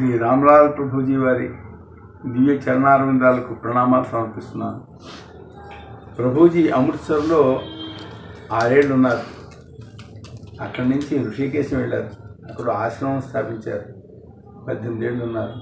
శ్రీ రామ్లాల్ ప్రభుజీ వారి దివ్య చరణారవిందాలకు ప్రణామాలు సమర్పిస్తున్నాను. ప్రభుజీ అమృత్సర్లో ఆరేళ్ళు ఉన్నారు అక్కడి నుంచి ఋషికేశం వెళ్ళారు. అక్కడ ఆశ్రమం స్థాపించారు. పద్దెనిమిది ఏళ్ళు ఉన్నారు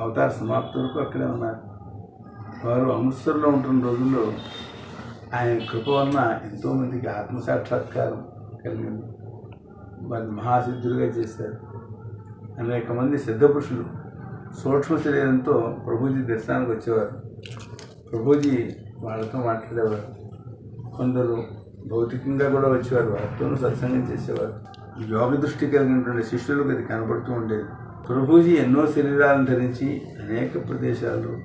అవతార సమాప్తి వరకు అక్కడే ఉన్నారు. వారు అమృత్సర్లో ఉంటున్న రోజుల్లో ఆయన కృప వలన ఎంతోమందికి ఆత్మసాక్షాత్కారం కలిగింది. వారిని మహాసిద్ధులుగా చేశారు. అనేక మంది సిద్ధపురుషులు సూక్ష్మ శరీరంతో ప్రభుజీ దర్శనానికి వచ్చేవారు. ప్రభుజీ వాళ్ళతో మాట్లాడేవారు. కొందరు భౌతికంగా కూడా వచ్చేవారు. వారితోనూ సత్సంగం చేసేవారు. యోగ దృష్టి కలిగినటువంటి శిష్యులకు అది కనపడుతూ ఉండేది. ప్రభుజీ ఎన్నో శరీరాలను ధరించి అనేక ప్రదేశాలు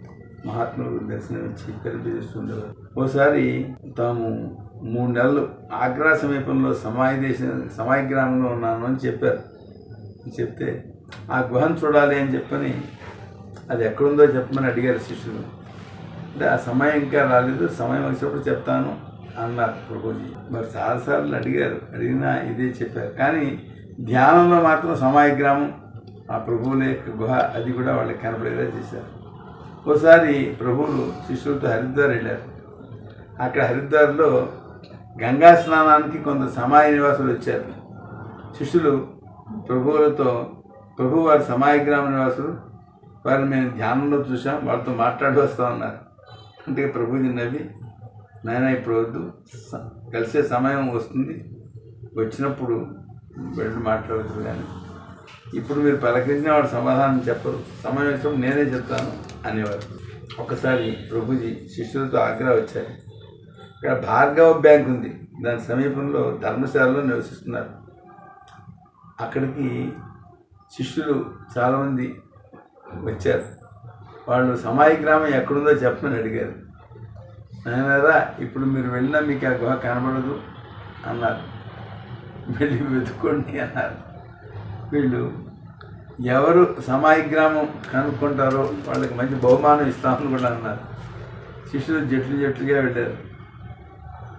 మహాత్ములకు దర్శనమిచ్చి కనిపిస్తుండేవారు ఓసారి తాము మూడు నెలలు ఆగ్రా సమీపంలో సమాయి దేశం సమాయి గ్రామంలో ఉన్నాను అని చెప్పారు. చెప్తే ఆ గుహను చూడాలి అని చెప్పని అది ఎక్కడుందో చెప్పమని అడిగారు శిష్యులు. అంటే ఆ సమయం ఇంకా రాలేదు సమయం వచ్చినప్పుడు చెప్తాను అన్నారు ప్రభుజీ. మరి చాలాసార్లు అడిగారు అడిగినా ఇదే చెప్పారు. కానీ ధ్యానంలో మాత్రం సమాయ గ్రామం ఆ ప్రభువుల యొక్క గుహ అది కూడా వాళ్ళకి కనపడేలా చేశారు. ఓసారి ప్రభువులు శిష్యులతో హరిద్వార్ వెళ్ళారు. అక్కడ హరిద్వార్లో గంగా స్నానానికి కొంత సమాయ నివాసులు వచ్చారు. శిష్యులు ప్రభువులతో ప్రభు వారి సమాయ గ్రామ నివాసులు. వారిని మేము ధ్యానంలో చూసాం వాళ్ళతో మాట్లాడి వస్తూ ఉన్నారు. అంటే ప్రభుజీ నవ్వి నాయన ఇప్పుడు వద్దు. స- కలిసే సమయం వస్తుంది. వచ్చినప్పుడు వెళ్ళి మాట్లాడచ్చు కానీ ఇప్పుడు మీరు పలకరించిన వాడు సమాధానం చెప్పరు. సమయం వచ్చినప్పుడు నేనే చెప్తాను అనేవారు. ఒకసారి ప్రభుజీ శిష్యులతో ఆగ్రా వచ్చారు. ఇక్కడ భార్గవ బ్యాంక్ ఉంది. దాని సమీపంలో ధర్మశాలలో నివసిస్తున్నారు. అక్కడికి శిష్యులు చాలామంది వచ్చారు. వాళ్ళు సమాయి గ్రామం ఎక్కడుందో చెప్పమని అడిగారు. నాయనారా ఇప్పుడు మీరు వెళ్ళినా మీకు ఆ గుహ కనబడదు అన్నారు. వెళ్ళి వెతుక్కోండి అన్నారు. వీళ్ళు ఎవరు సమాయి గ్రామం కనుక్కుంటారో వాళ్ళకి మంచి బహుమానం ఇస్తామని కూడా అన్నారు. శిష్యులు జట్లు జట్లుగా వెళ్ళారు.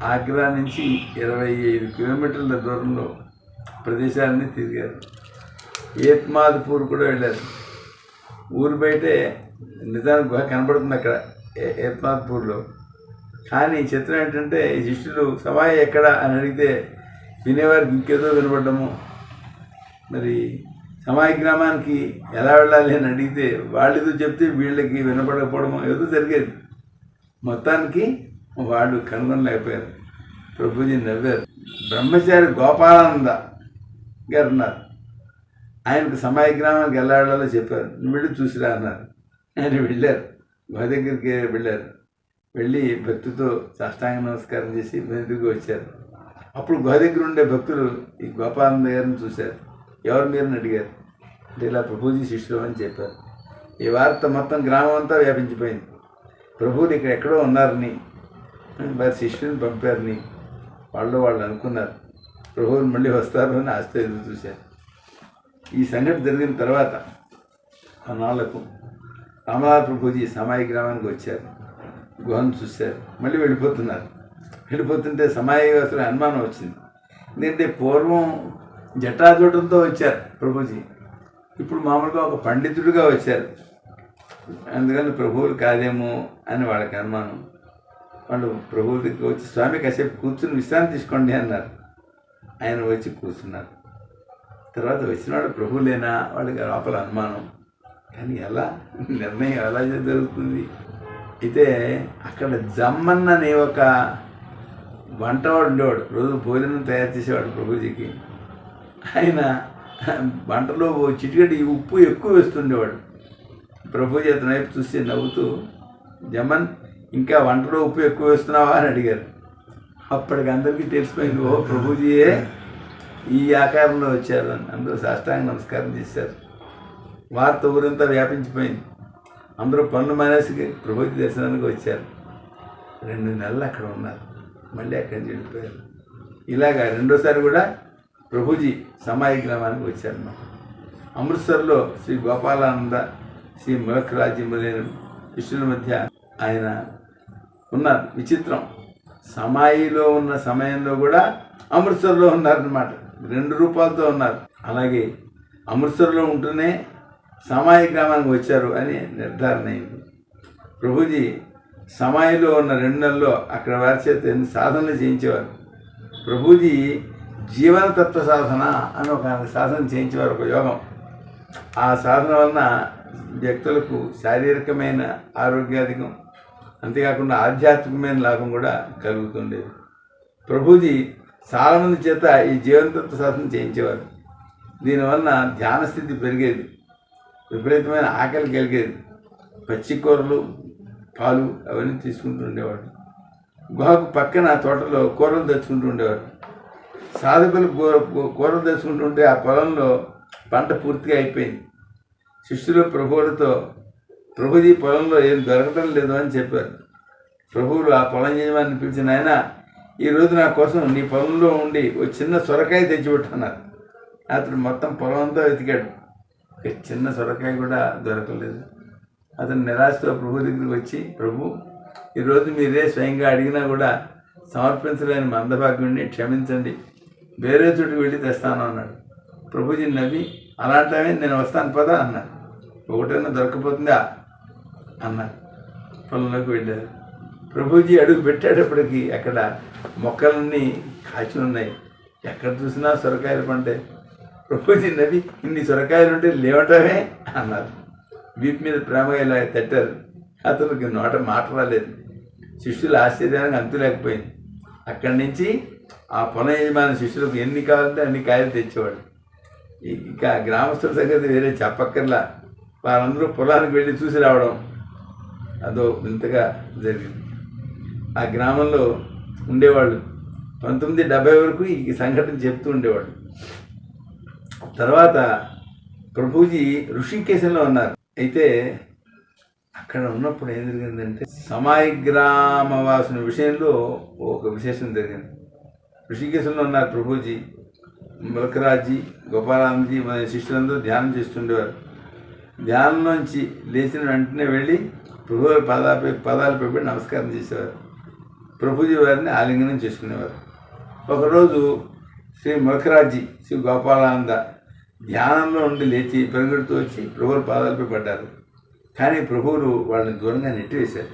ఆగ్రా నుంచి ఇరవై ఐదు కిలోమీటర్ల దూరంలో ప్రదేశాలని తిరిగారు. ఏత్మాద్పూర్ కూడా వెళ్ళారు. ఊరు బయటే నిజానికి గుహ కనబడుతుంది అక్కడ ఏ- కానీ చిత్రం ఏంటంటే ఈ శిష్యులు సమాయి ఎక్కడ అని అడిగితే వినేవారికి ఇంకేదో వినపడ్డము మరి సమాయి గ్రామానికి ఎలా వెళ్ళాలి అని అడిగితే వాళ్ళతో చెప్తే వీళ్ళకి వినపడకపోవడము ఏదో జరిగేది. మొత్తానికి వాళ్ళు కనుగొనలేకపోయారు. ప్రభుజీ నవ్వారు. బ్రహ్మచారి గోపాలానంద గారు ఉన్నారు. ఆయనకు సమాయ గ్రామానికి ఎలా చెప్పారు. నువ్వు వెళ్ళి చూసిరా అన్నారు. ఆయన వెళ్ళారు. గుహ దగ్గరికి వెళ్ళారు. వెళ్ళి భక్తితో సాష్టాంగ నమస్కారం చేసి వెనుకకు వచ్చారు. అప్పుడు గుహ దగ్గర ఉండే భక్తులు ఈ గోపానంద గారిని చూశారు. ఎవరు మీరని అడిగారు. అంటే ఇలా ప్రభుజీ శిష్యులు అని చెప్పారు. ఈ వార్త మొత్తం గ్రామం అంతా వ్యాపించిపోయింది. ప్రభువులు ఇక్కడ ఎక్కడో ఉన్నారని వారి శిష్యుని పంపారని వాళ్ళు వాళ్ళు అనుకున్నారు. ప్రభువులు మళ్ళీ వస్తారు అని ఆస్తి ఎదురు చూశారు. ఈ సంఘటన జరిగిన తర్వాత కొన్నాళ్ళకు రామలాల్ ప్రభుజీ సమాయి గ్రామానికి వచ్చారు. గుహను చూశారు. మళ్ళీ వెళ్ళిపోతున్నారు. వెళ్ళిపోతుంటే సమాయవాసులు అనుమానం వచ్చింది. ఎందుకంటే పూర్వం జటాజోటంతో వచ్చారు ప్రభుజీ. ఇప్పుడు మామూలుగా ఒక పండితుడిగా వచ్చారు. అందుకని ప్రభువులు కాదేమో అని వాళ్ళకి అనుమానం. వాళ్ళు ప్రభువుల దగ్గరికి వచ్చి స్వామి కాసేపు కూర్చుని విశ్రాంతి తీసుకోండి అన్నారు. ఆయన వచ్చి కూర్చున్నారు. తర్వాత వచ్చినవాడు ప్రభువులేనా వాళ్ళకి లోపల అనుమానం. కానీ ఎలా? నిర్ణయం ఎలా జరుగుతుంది? అయితే అక్కడ జమ్మన్న అనే ఒక వంటవాడు ఉండేవాడు. రోజు భోజనం తయారు చేసేవాడు ప్రభుజీకి. ఆయన వంటలో చిటికటి ఈ ఉప్పు ఎక్కువ వేస్తుండేవాడు. ప్రభుజీ అతని వైపు చూసి నవ్వుతూ జమన్ ఇంకా వంటలో ఉప్పు ఎక్కువ వేస్తున్నావా? అని అడిగారు. అప్పటికి అందరికీ తెలిసిపోయింది ఓ ప్రభుజీయే ఈ ఆకారంలో వచ్చారు అని అందరూ సాష్టాంగ నమస్కారం చేశారు. వార్త ఊరంతా వ్యాపించిపోయింది. అందరూ పన్ను మానేసి ప్రభుత్వ దర్శనానికి వచ్చారు. రెండు నెలలు అక్కడ ఉన్నారు. మళ్ళీ అక్కడి నుంచి వెళ్ళిపోయారు. ఇలాగా రెండోసారి కూడా ప్రభుజీ సమాయి గ్రామానికి వచ్చారు మాకు అమృత్సర్లో శ్రీ గోపాలానంద శ్రీ మిలక్రాజ్య మొదలైన శిష్యుల మధ్య ఆయన ఉన్నారు. విచిత్రం. సమాయిలో ఉన్న సమయంలో కూడా అమృత్సర్లో ఉన్నారన్నమాట. రెండు రూపాలతో ఉన్నారు. అలాగే అమృత్సర్లో ఉంటూనే సమాయి గ్రామానికి వచ్చారు అని నిర్ధారణ అయింది. ప్రభుజీ సమాయిలో ఉన్న రెండు నెలల్లో అక్కడ వారి చేత ఎన్ని సాధనలు చేయించేవారు? ప్రభుజీ జీవనతత్వ సాధన అని ఒక సాధన చేయించేవారు ఒక యోగం. ఆ సాధన వలన వ్యక్తులకు శారీరకమైన ఆరోగ్యాధికం అంతేకాకుండా ఆధ్యాత్మికమైన లాభం కూడా కలుగుతుండేది. ప్రభుజీ చాలామంది చేత ఈ జీవంతత్వ సాధన చేయించేవారు. దీనివలన ధ్యాన స్థితి పెరిగేది. విపరీతమైన ఆకలి కలిగేది. పచ్చి కూరలు పాలు అవన్నీ తీసుకుంటూ ఉండేవాడు గుహకు పక్కన తోటలో కూరలు తెచ్చుకుంటూ ఉండేవారు. సాధకులు కూర కూరలు తెచ్చుకుంటుంటే ఆ పొలంలో పంట పూర్తిగా అయిపోయింది. శిష్యులు ప్రభువులతో ప్రభుది పొలంలో ఏం దొరకటం లేదు అని చెప్పారు. ప్రభువులు ఆ పొలం యజమాని పిలిచిన ఆయన ఈ రోజు నా కోసం నీ పొలంలో ఉండి ఓ చిన్న సొరకాయ తెచ్చిపెట్టున్నారు అతడు మొత్తం పొలం అంతా వెతికాడు. ఒక చిన్న సొరకాయ కూడా దొరకలేదు. అతను నిరాశతో ప్రభు దగ్గరికి వచ్చి ప్రభు ఈరోజు మీరే స్వయంగా అడిగినా కూడా సమర్పించలేని మందభాగ్యుడిని క్షమించండి. వేరే చోటుకు వెళ్ళి తెస్తాను అన్నాడు. ప్రభుజీ నవ్వి అలాంటివే నేను వస్తాను పదా అన్నాడు. ఒకటైనా దొరకపోతుందా? అన్నారు పొలంలోకి వెళ్ళారు. ప్రభుజీ అడుగు పెట్టేటప్పటికి అక్కడ మొక్కలన్నీ కాచి ఉన్నాయి. ఎక్కడ చూసినా సొరకాయలు పంటే ప్రభుజీ నవి ఇన్ని సొరకాయలు ఉంటే లేవటమే అన్నారు. వీపు మీద ప్రేమగా ఇలా తట్టారు. అతనికి నోట మాట రాలేదు. శిష్యులు ఆశ్చర్యానికి అంతు లేకపోయింది అక్కడి నుంచి ఆ పొలం యజమాని శిష్యులకు ఎన్ని కావాలంటే అన్ని కాయలు తెచ్చేవాడు ఇక గ్రామస్తుల సంగతి వేరే చెప్పక్కర్లా. వారందరూ పొలానికి వెళ్ళి చూసి రావడం అదో ఇంతగా జరిగింది. ఆ గ్రామంలో ఉండేవాళ్ళు. పంతొమ్మిది డెబ్బై వరకు ఈ సంఘటన చెప్తూ ఉండేవాళ్ళు. తర్వాత ప్రభుజీ ఋషికేశంలో ఉన్నారు. అయితే అక్కడ ఉన్నప్పుడు ఏం జరిగిందంటే సమాయి గ్రామవాసుని విషయంలో ఒక విశేషం జరిగింది. ఋషికేశంలో ఉన్నారు ప్రభుజీ ములకరాజీ గోపాలానందజీ మన శిష్యులందరూ ధ్యానం చేస్తుండేవారు. ధ్యానం నుంచి లేచిన వెంటనే వెళ్ళి ప్రభు పాదాలపై పాదాలపై నమస్కారం చేసేవారు. ప్రభుజీ వారిని ఆలింగనం చేసుకునేవారు. ఒకరోజు శ్రీ ములకరాజీ శ్రీ గోపాలానంద ధ్యానంలో ఉండి లేచి పెరుగుడుతూ వచ్చి ప్రభువుల పాదాలపై పడ్డారు. కానీ ప్రభువులు వాళ్ళని దూరంగా నెట్టివేశారు.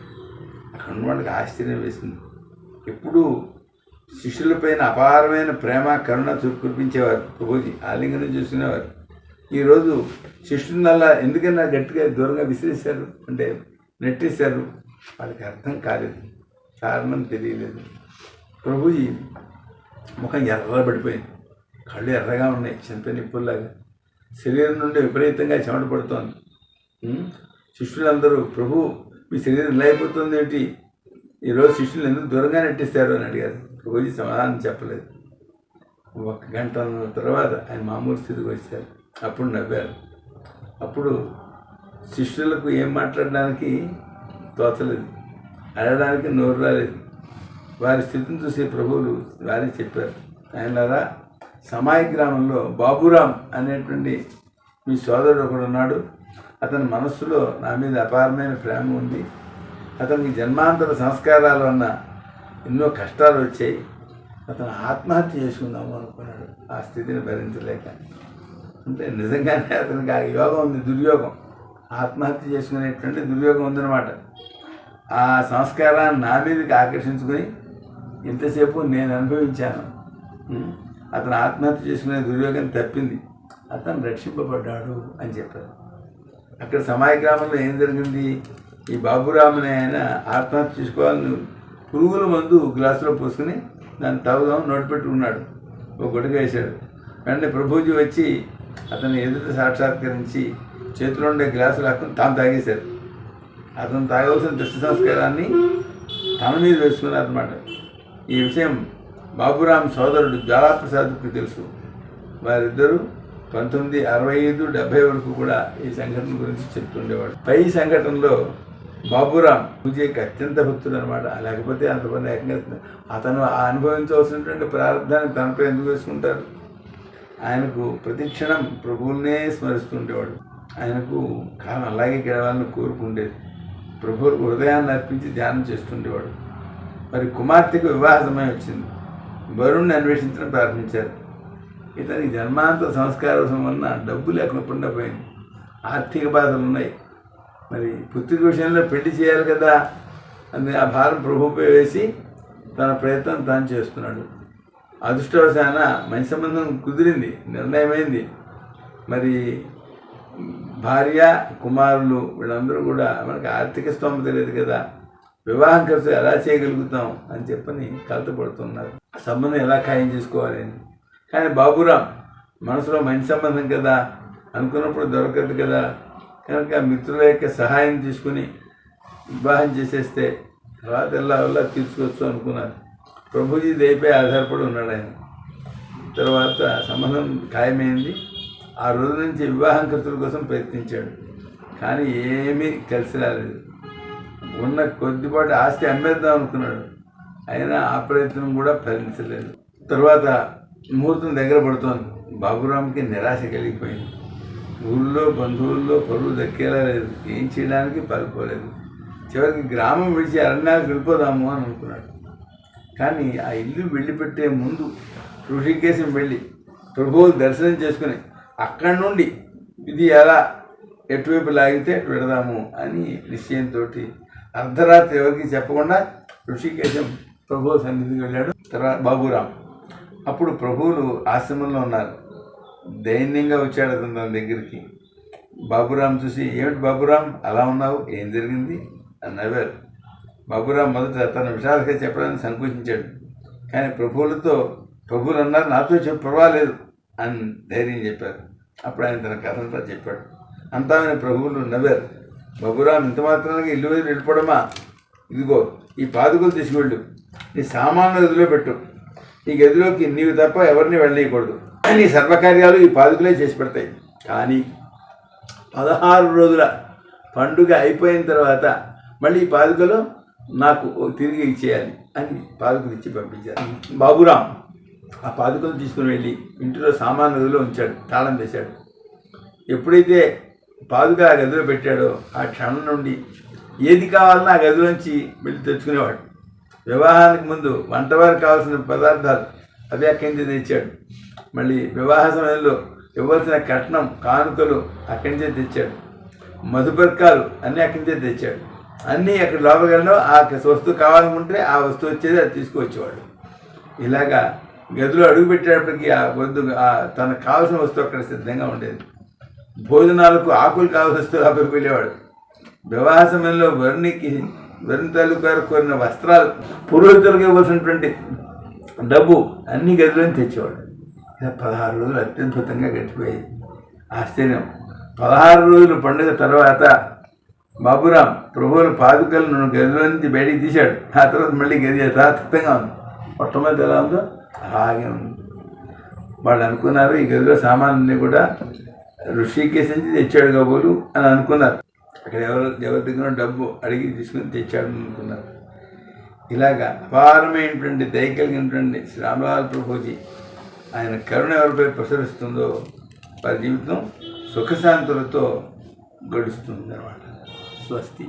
అక్కడ ఉన్న వాళ్ళకి ఆశ్చర్యం వేసింది. ఎప్పుడూ శిష్యులపైన అపారమైన ప్రేమ కరుణ చూపించేవారు కురిపించేవారు ప్రభుజీ ఆలింగనం చూసుకునేవారు. ఈరోజు శిష్యునల్లా ఎందుకన్నా గట్టిగా దూరంగా విసిరేశారు? అంటే నెట్టేశారు? వాళ్ళకి అర్థం కాలేదు. కారణం తెలియలేదు. ప్రభుజీ ముఖం ఎర్రబడిపోయింది. కళ్ళు ఎర్రగా ఉన్నాయి చనిపోయిన నిప్పుల్లాగా శరీరం నుండి విపరీతంగా చెమట పడుతోంది. శిష్యులందరూ ప్రభు మీ శరీరం ఇలా అయిపోతుంది ఏంటి? ఈరోజు శిష్యులు ఎందుకు దూరంగా నెట్టేశారు అని అడిగారు. ప్రభుజీ సమాధానం చెప్పలేదు. ఒక గంట తర్వాత ఆయన మామూలు స్థితికి వచ్చారు. అప్పుడు నవ్వారు. అప్పుడు శిష్యులకు ఏం మాట్లాడడానికి తోచలేదు. అడగడానికి నోరు రాలేదు. వారి స్థితిని చూసే ప్రభువులు వారే చెప్పారు. ఆయనలారా సమాయి గ్రామంలో బాబురాం అనేటువంటి మీ సోదరుడు ఒకడు ఉన్నాడు. అతని మనస్సులో నా మీద అపారమైన ప్రేమ ఉంది. అతనికి జన్మాంతర సంస్కారాల వలన ఎన్నో కష్టాలు వచ్చాయి. అతను ఆత్మహత్య చేసుకుందాము అనుకున్నాడు. ఆ స్థితిని భరించలేక. అంటే నిజంగానే అతనికి ఆ యోగం ఉంది దుర్యోగం. ఆత్మహత్య చేసుకునేటువంటి దుర్యోగం ఉందన్నమాట. ఆ సంస్కారాన్ని నా మీదకి ఆకర్షించుకొని ఇంతసేపు నేను అనుభవించాను. అతను ఆత్మహత్య చేసుకునే దుర్యోగం తప్పింది. అతను రక్షింపబడ్డాడు అని చెప్పారు. అక్కడ సమాయ గ్రామంలో ఏం జరిగింది? ఈ బాబురాముని ఆయన ఆత్మహత్య చేసుకోవాలని పురుగుల మందు గ్లాసులో పోసుకుని దాన్ని తాగుదాం నోటి పెట్టుకున్నాడు ఒక గుడిక వేశాడు. వెంటనే ప్రభుజీ వచ్చి అతన్ని ఎదుట సాక్షాత్కరించి చేతిలో ఉండే గ్లాసులు లాక్కుని తాను తాగేశారు. అతను తాగవలసిన దృష్టి సంస్కారాన్ని తన మీద వేసుకున్నారనమాట ఈ విషయం బాబురామ్ సోదరుడు జ్వాలాప్రసాద్కు తెలుసు. వారిద్దరూ పంతొమ్మిది అరవై ఐదు డెబ్బై వరకు కూడా ఈ సంఘటన గురించి చెప్తుండేవాడు పై సంఘటనలో బాబురామ్ పూజకి అత్యంత భక్తుడు అనమాట లేకపోతే అంత పని ఏకంగా అతను ఆ అనుభవించవలసినటువంటి ప్రారంభాన్ని తనపై ఎందుకు వేసుకుంటారు? ఆయనకు ప్రతిక్షణం ప్రభువునే స్మరిస్తుండేవాడు. ఆయనకు కాలం అలాగే గడవాలని కోరుకుండేది. ప్రభు హృదయాన్ని అర్పించి ధ్యానం చేస్తుండేవాడు. మరి కుమార్తెకు వివాహ సమయం వచ్చింది. వరుణ్ణి అన్వేషించడం ప్రారంభించారు. ఇతనికి జన్మాంత సంస్కారం వలన డబ్బు లేకుండా పోయింది ఆర్థిక బాధలు ఉన్నాయి. మరి పుత్రిక విషయంలో పెళ్ళి చేయాలి కదా అని ఆ భారం ప్రభుపై వేసి తన ప్రయత్నం తాను చేస్తున్నాడు. అదృష్టవశాన మంచి సంబంధం కుదిరింది నిర్ణయమైంది. మరి భార్య కుమారులు వీళ్ళందరూ కూడా మనకి ఆర్థిక స్తోమత లేదు కదా. వివాహం ఖర్చు ఎలా చేయగలుగుతాం అని చెప్పని కలతపడుతున్నారు సంబంధం ఎలా ఖాయం చేసుకోవాలి అని. కానీ బాబురాం మనసులో మంచి సంబంధం కదా అనుకున్నప్పుడు దొరకదు కదా. కనుక మిత్రుల యొక్క సహాయం తీసుకుని వివాహం చేసేస్తే తర్వాత ఎలా వల్ల తీర్చుకోవచ్చు అనుకున్నారు. ప్రభుజీ దయపై ఆధారపడి ఉన్నాడు ఆయన. తర్వాత సంబంధం ఖాయమైంది. ఆ రోజు నుంచి వివాహం ఖర్చుల కోసం ప్రయత్నించాడు. కానీ ఏమీ కలిసి రాలేదు. ఉన్న కొద్దిపాటి ఆస్తి అమ్మేద్దాం అనుకున్నాడు. అయినా ఆ ప్రయత్నం కూడా ఫలించలేదు. తర్వాత ముహూర్తం దగ్గర పడుతోంది. బాబురామ్కి నిరాశ కలిగిపోయింది. ఊళ్ళో బంధువుల్లో పరువు దక్కేలా లేదు. ఏం చేయడానికి పాల్పోలేదు. చివరికి గ్రామం విడిచి అరణ్యాలకు వెళ్ళిపోదాము అని అనుకున్నాడు. కానీ ఆ ఇల్లు వెళ్ళిపెట్టే ముందు ఋషికేశం వెళ్ళి ప్రభువులు దర్శనం చేసుకుని అక్కడి నుండి ఇది ఎలా ఎటువైపు లాగితే పెడదాము అని నిశ్చయంతో అర్ధరాత్రి ఎవరికి చెప్పకుండా ఋషికేశం ప్రభు సన్నిధికి వెళ్ళాడు. తర్వాత బాబురాం. అప్పుడు ప్రభువులు ఆశ్రమంలో ఉన్నారు. దైన్యంగా వచ్చాడు అతను తన దగ్గరికి. బాబురాం చూసి ఏమిటి బాబురాం? అలా ఉన్నావు? ఏం జరిగింది? అని నవ్వారు బాబురాం మొదట తన విషాదగా చెప్పడానికి సంకోచించాడు. కానీ ప్రభువులతో ప్రభువులు అన్నారు నాతో చెప్పు పర్వాలేదు. అని ధైర్యం చెప్పారు. అప్పుడు ఆయన తన కథంతా చెప్పాడు. అంతా ఆయన ప్రభువులు నవ్వారు. బాబురాం ఇంత మాత్రానికి ఇల్లు వదిలి వెళ్ళిపోవడమా ఇదిగో ఈ పాదుకలు తీసుకువెళ్ళు. నీ సామాన్లు గదిలో పెట్టు. ఈ గదిలోకి నీవు తప్ప ఎవరిని వెళ్ళేయకూడదు నీ సర్వకార్యాలు ఈ పాదుకలే చేసి పెడతాయి. కానీ పదహారు రోజుల పండుగ అయిపోయిన తర్వాత మళ్ళీ ఈ పాదుకలు నాకు తిరిగి ఇచ్చేయాలి అని పాదుకలు ఇచ్చి పంపించారు. బాబురాం ఆ పాదుకలు తీసుకుని వెళ్ళి ఇంటిలో సామాన్ గదిలో ఉంచాడు తాళం వేశాడు. ఎప్పుడైతే పాదుక ఆ గదిలో పెట్టాడో ఆ క్షణం నుండి ఏది కావాలన్నా ఆ గదిలోంచి వెళ్ళి తెచ్చుకునేవాడు. వివాహానికి ముందు వంటవారికి కావాల్సిన పదార్థాలు అవి అక్కడి నుంచి తెచ్చాడు. మళ్ళీ వివాహ సమయంలో ఇవ్వాల్సిన కట్నం కానుకలు అక్కడి నుంచే తెచ్చాడు. మధుపర్కాలు అన్నీ అక్కడి నుంచే తెచ్చాడు. అన్నీ అక్కడ లోపలిలో ఆ వస్తువు కావాలనుకుంటే ఆ వస్తువు వచ్చేది అది తీసుకువచ్చేవాడు. ఇలాగా గదిలో అడుగుపెట్టేటప్పటికి ఆ వద్దు తనకు కావాల్సిన వస్తువు అక్కడ సిద్ధంగా ఉండేది. భోజనాలకు ఆకులు కావాల్సిన వస్తువు లోపలికి వెళ్ళేవాడు. వివాహ సమయంలో వరుణికి వరుణ్ తాలూకారు కోరిన వస్త్రాలు పురోహితులకు ఇవ్వాల్సినటువంటి డబ్బు అన్ని గదిలోని తెచ్చేవాడు. ఇలా పదహారు రోజులు అత్యద్భుతంగా గడిచిపోయాయి. ఆశ్చర్యం. పదహారు రోజులు పండుగ తర్వాత బాబురాం ప్రభువుల పాదుకలను గదిలో నుంచి బయటికి తీశాడు. ఆ తర్వాత మళ్ళీ గది యథాతథంగా ఉంది. మొట్టమొదటి ఎలా ఉందో అలాగే ఉంది వాళ్ళు అనుకున్నారు ఈ గదిలో సామాన్ని కూడా ఋషికేశ్ నుంచి తెచ్చాడు కాబోలు అని అనుకున్నారు. అక్కడ ఎవరు ఎవరి దగ్గర డబ్బు అడిగి తీసుకుని తెచ్చాడు అనుకున్నారు. ఇలాగా అపారమైనటువంటి దయ కలిగినటువంటి శ్రీరామలాల్ ప్రభుజీ ఆయన కరుణ ఎవరిపై ప్రసరిస్తుందో వారి జీవితం సుఖశాంతులతో గడుస్తుంది అనమాట స్వస్తి.